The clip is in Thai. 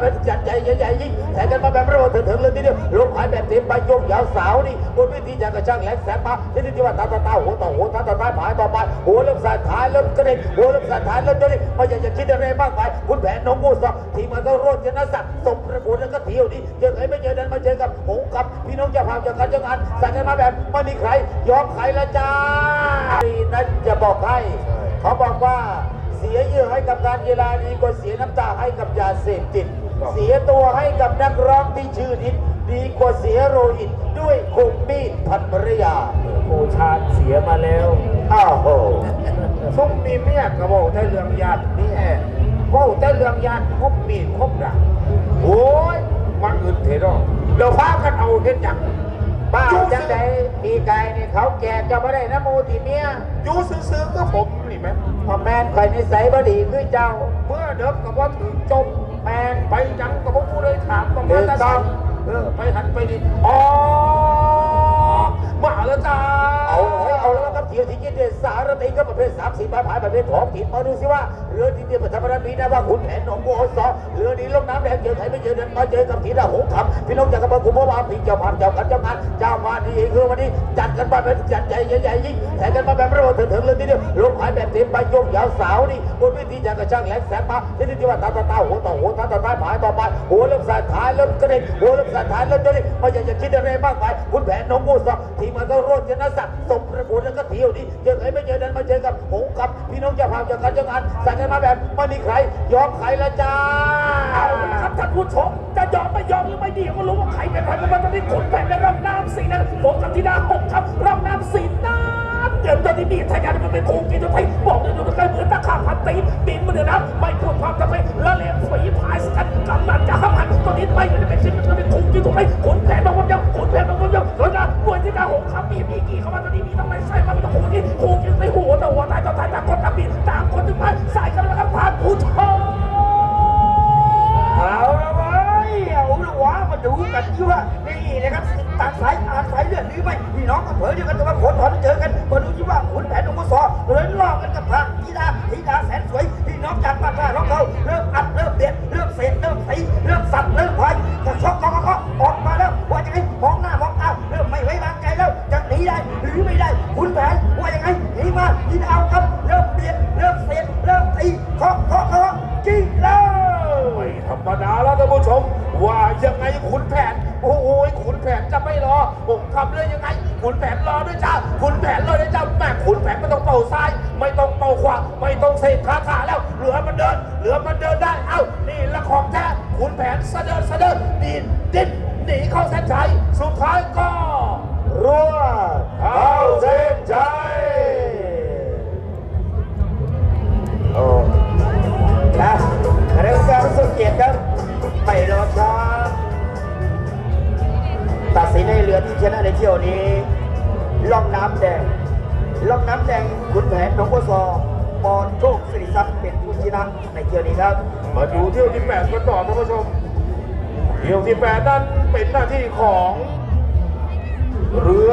เป็นจัดใหญ่ใหญ่ยิ่งแทงกันมาแบบระเบิดถึงเลยทีเดียวลงหายแบบเต็มใบยกยาวสาวนี่บนเวทีอย่างกระช่างแหลมแสบมาที่นี่ที่ว่าตาตาตาหัวต่อหัวตาตาตาผายต่อไปหัวเริ่มสายท้ายเริ่มกระเด็นหัวเริ่มสายท้ายเริ่มกระเด็นไม่อยากจะคิดอะไรมากมายคุณแผนน้องงูสอบทีมมันก็โรดชนะสักดิ์สมประกุลแล้วก็เที่ยวนี้เจอใครไม่เจอเดินมาเจอกับหงกับพี่น้องเจ้าภาพเจอกันเจองานสั่งกันมาแบบไม่มีใครยอมใครละจ้านี่นั่นจะบอกให้เขาบอกว่า เสียเยื่อให้กับการกีฬาดีกว่าเสียน้ำตาให้กับยาเสพติด เสียตัวให้กับนักร้องที่ชื่อนิดดีกว่าเสียโรหิตด้วยคมมีดพันภรรยาโอชาญเสียมาแล้ว อ้าวโหซุมมีเมียกระบอกแต่เรื่องญาตินี่แอบก็แต่เรื่องญาติคบมีดคบดักโอ้ยมันอื่นเถอะเนาะเราพากันเอาเห็นจังบ้าจังใดปีกายนี่เขาแก่จะไม่ได้นะโมติเมียอยู่ซื้อๆก็ผมนี่ไหม พอแมนคอยนิสัยบ่ดีคือเจ้า เมื่อเดิมกับว่าถึงจมแมนไปยังกับผมกูเลยถามประมาณถูกต้องเออไปหันไปดิอ๋อมาแล้วจ้าเอาเอาเอาแล้วครับเที่ยวที่ยินเดสารตีก็ประเภทสามสี่มาผายประเภทท้องถิ่นมาดูสิว่าเรือที่เดียวประธรรมนันมีนะว่าขุนแผนหนองบัวสอเรือนี้ลงน้ำแดงเจอใครไม่เจอเดินมาเจอกับทีละหงคำพี่น้องจากกระบอกกุมภาพีเจ้าภาพเจ้าขันเจ้างานเจ้ามานี่เองคือวันนี้จัดกันมาเป็นจัดใหญ่ใหญ่ยิ่งแทงกันมาแบบระเบิดถึงเลยทีเดียวลงหายแบบเต็มใบยกยาวสาวนี่บนเวทีอย่างกระช่างแหลมแสบมาที่นี่ที่ว่าตาตาตาหัวต่อหัวตาตาตาผายต่อไปหัวเริ่มสายท้ายเริ่มกระเด็นหัวเริ่มสายท้ายเริ่มกระเด็นไม่อยากจะคิดอะไรมากมายคุณแผนหนองงูสอทีมมันก็โรดชนะสักสมประกุลแล้วก็เที่ยวนี้เจอใครไม่เจอเดินมาเจอกับหงกับพี่น้องเจ้าภาพเจ้ากันเจ้างานสั่กันมาแบบไม่มีใครยอมใครละจ้าเอาละครับท่านผู้ชมจะยอมไม่ยอมหรือไม่ดีก็รู้ว่าใครเป็นใครกันบ้าตอนนี้ขนแผ่นในร่องน้ำสีนั้นผมกับธิดาหกครับร่องน้ำสีน้ำเดี๋ยวตอนนี้มีทายาทมันเป็นคงกินตัวไทยบอกเลยดูกันเหมือนตะขาบพันตีนบินมาเดือดน้ำไม่พูดความทำไมละเลงฝีพายสกัดกำลังจะห้ามหันตอนนี้ไม่ได้เป็นชิ้นมันเป็นคงกินตัวไทยขนแผ่นบางวันยังขนแผ่นบางวันยังแล้วนะมวยธิดาหกครับมีมีกี่เข้ามาตอนนี้มีทำไม ต่างสายเลือดหรือไม่พี่น้องก็เผยเดียวกันแต่ว่าคนถอนเจอกันมาดูที่ว่าขุนแผนองค์สอเลยลอกกันกับทางธิดาธิดาแสนสวยพี่น้องจากบ้านท่าของเขาเริ่มอัดเริ่มเด็ดเริ่มเศษเริ่มสีเริ่มสับเริ่มพายจะชอกก็ก็ออกมาแล้วว่าจะไงมองหน้ามองตาเริ่มไม่ไว้วางใจแล้วจะหนีได้หรือไม่ได้ขุนแผนว่ายังไงหนีมาทีดาครับเริ่มเบียดเริ่มเศษ จะไม่รอ ผมทำเลยยังไง ขุนแผนรอด้วยจ้า ขุนแผนรอด้วยจ้าแม่ขุนแผนไม่ต้องเป่าซ้าย ไม่ต้องเป่าขวา ไม่ต้องเสกขาขาแล้ว เหลือมันเดิน เหลือมันเดินได้ เอ้า นี่ละของแท้ ขุนแผนเสด็จเสด็จดินดิ้นหนีเข้าเส้นชัย สุดท้ายก็ ชนะในเที่ยวนี้ล่องน้ำแดงล่องน้ำแดงขุนแผนหนองบัวซอปอนโชคสิริทรัพย์เป็นผู้ชนะในเที่ยวนี้ครับ มาดูเที่ยวที่แปดกันต่อท่านผู้ชมเที่ยวที่แปดนั้นเป็นหน้าที่ของเรือ